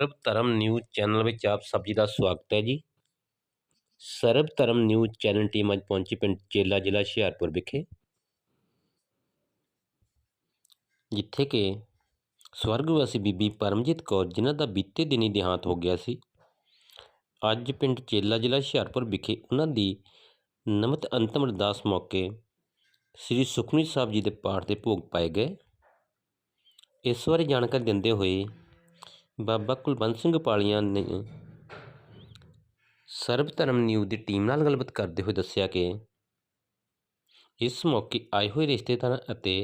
ਸਰਬ ਧਰਮ news channel ਵਿੱਚ ਆਪ ਸਭ ਜੀ ਦਾ ਸਵਾਗਤ ਹੈ ਜੀ। ਸਰਬ ਧਰਮ ਨਿਊਜ਼ ਚੈਨਲ ਟੀਮ ਅੱਜ ਪਹੁੰਚੀ ਪਿੰਡ ਚੇਲਾ ਜ਼ਿਲ੍ਹਾ ਹੁਸ਼ਿਆਰਪੁਰ ਵਿਖੇ। ਜਿੱਥੇ ਕਿ ਸਵਰਗਵਾਸੀ ਬੀਬੀ ਪਰਮਜੀਤ ਕੌਰ, ਜਿਨ੍ਹਾਂ ਦਾ ਬੀਤੇ ਦਿਨੀ ਦੇਹਾਂਤ ਹੋ ਗਿਆ ਸੀ, ਅੱਜ ਪਿੰਡ ਚੇਲਾ ਜ਼ਿਲ੍ਹਾ ਹੁਸ਼ਿਆਰਪੁਰ ਵਿਖੇ ਉਹਨਾਂ ਦੀ ਨਮਤ ਅੰਤਮ ਅਰਦਾਸ ਮੌਕੇ ਸ੍ਰੀ ਸੁਖਮਨੀ ਸਾਹਿਬ ਜੀ ਦੇ ਪਾਠ ਦੇ ਭੋਗ ਪਾਏ ਗਏ। ਇਸ ਬਾਰੇ ਜਾਣਕਾਰੀ ਦਿੰਦੇ ਹੋਏ ਬਾਬਾ ਕੁਲਵੰਤ ਸਿੰਘ ਪਾਲੀਆਂ ਨੇ ਸਰਬ ਧਰਮ ਨਿਊਜ਼ ਦੀ ਟੀਮ ਨਾਲ ਗੱਲਬਾਤ ਕਰਦੇ ਹੋਏ ਦੱਸਿਆ ਕਿ ਇਸ ਮੌਕੇ ਆਏ ਹੋਏ ਰਿਸ਼ਤੇਦਾਰਾਂ ਅਤੇ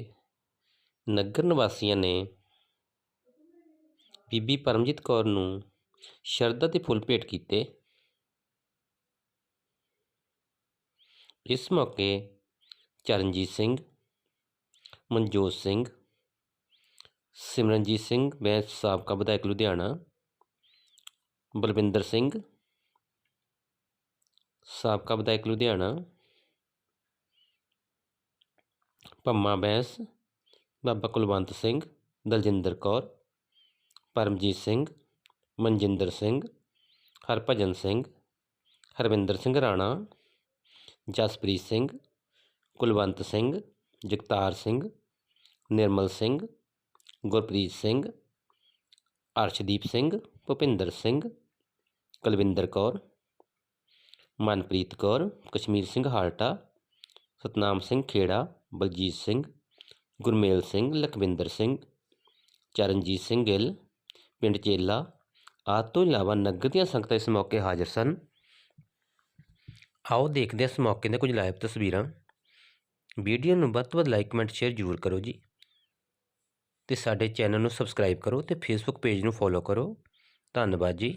ਨਗਰ ਨਿਵਾਸੀਆਂ ਨੇ ਬੀਬੀ ਪਰਮਜੀਤ ਕੌਰ ਨੂੰ ਸ਼ਰਧਾ ਦੇ ਫੁੱਲ ਭੇਟ ਕੀਤੇ। ਇਸ ਮੌਕੇ ਚਰਨਜੀਤ ਸਿੰਘ, ਮਨਜੋਤ ਸਿੰਘ ਸਿਮਰਨਜੀਤ ਸਿੰਘ ਬੈਂਸ ਸਾਬਕਾ ਵਿਧਾਇਕ ਲੁਧਿਆਣਾ। ਬਲਵਿੰਦਰ ਸਿੰਘ, ਸਾਬਕਾ ਵਿਧਾਇਕ ਲੁਧਿਆਣਾ। ਪੰਮਾ ਬੈਂਸ, ਬਾਬਾ ਕੁਲਵੰਤ ਸਿੰਘ, ਦਲਜਿੰਦਰ ਕੌਰ, ਪਰਮਜੀਤ ਸਿੰਘ, ਮਨਜਿੰਦਰ ਸਿੰਘ, ਹਰਭਜਨ ਸਿੰਘ, ਹਰਵਿੰਦਰ ਸਿੰਘ ਰਾਣਾ, ਜਸਪ੍ਰੀਤ ਸਿੰਘ, ਕੁਲਵੰਤ ਸਿੰਘ, ਜਗਤਾਰ ਸਿੰਘ, ਨਿਰਮਲ ਸਿੰਘ ਗੁਰਪ੍ਰੀਤ ਸਿੰਘ, ਅਰਸ਼ਦੀਪ ਸਿੰਘ, ਭੁਪਿੰਦਰ ਸਿੰਘ, ਕੁਲਵਿੰਦਰ ਕੌਰ, ਮਨਪ੍ਰੀਤ ਕੌਰ, ਕਸ਼ਮੀਰ ਸਿੰਘ ਹਾਲਟਾ, ਸਤਨਾਮ ਸਿੰਘ ਖੇੜਾ, ਬਲਜੀਤ ਸਿੰਘ, ਗੁਰਮੇਲ ਸਿੰਘ, ਲਖਵਿੰਦਰ ਸਿੰਘ, ਚਰਨਜੀਤ ਸਿੰਘ ਗਿੱਲ, ਪਿੰਡ ਚੇਲਾ, ਆਦਿ ਤੋਂ ਇਲਾਵਾ ਨਗਰ ਦੀਆਂ ਸੰਗਤਾਂ ਇਸ ਮੌਕੇ ਹਾਜ਼ਰ ਸਨ। ਆਓ ਦੇਖਦੇ ਹਾਂ ਇਸ ਮੌਕੇ ਦੀਆਂ ਕੁਝ ਲਾਈਵ ਤਸਵੀਰਾਂ। ਵੀਡੀਓ ਨੂੰ ਵੱਧ ਤੋਂ ਵੱਧ ਲਾਈਕ, ਕਮੈਂਟ, ਸ਼ੇਅਰ ਜ਼ਰੂਰ ਕਰੋ ਜੀ। ਤੇ ਸਾਡੇ ਚੈਨਲ ਨੂੰ ਸਬਸਕ੍ਰਾਈਬ ਕਰੋ ਤੇ ਫੇਸਬੁੱਕ ਪੇਜ ਨੂੰ ਫੋਲੋ ਕਰੋ। ਧੰਨਵਾਦ ਜੀ।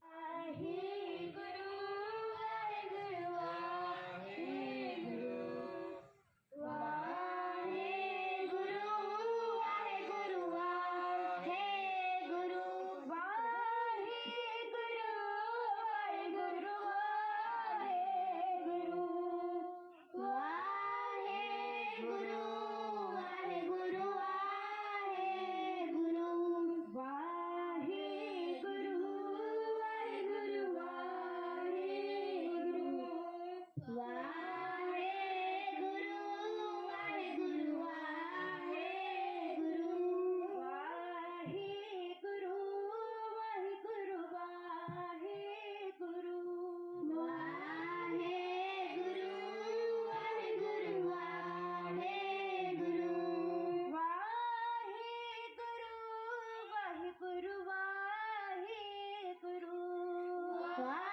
Bye.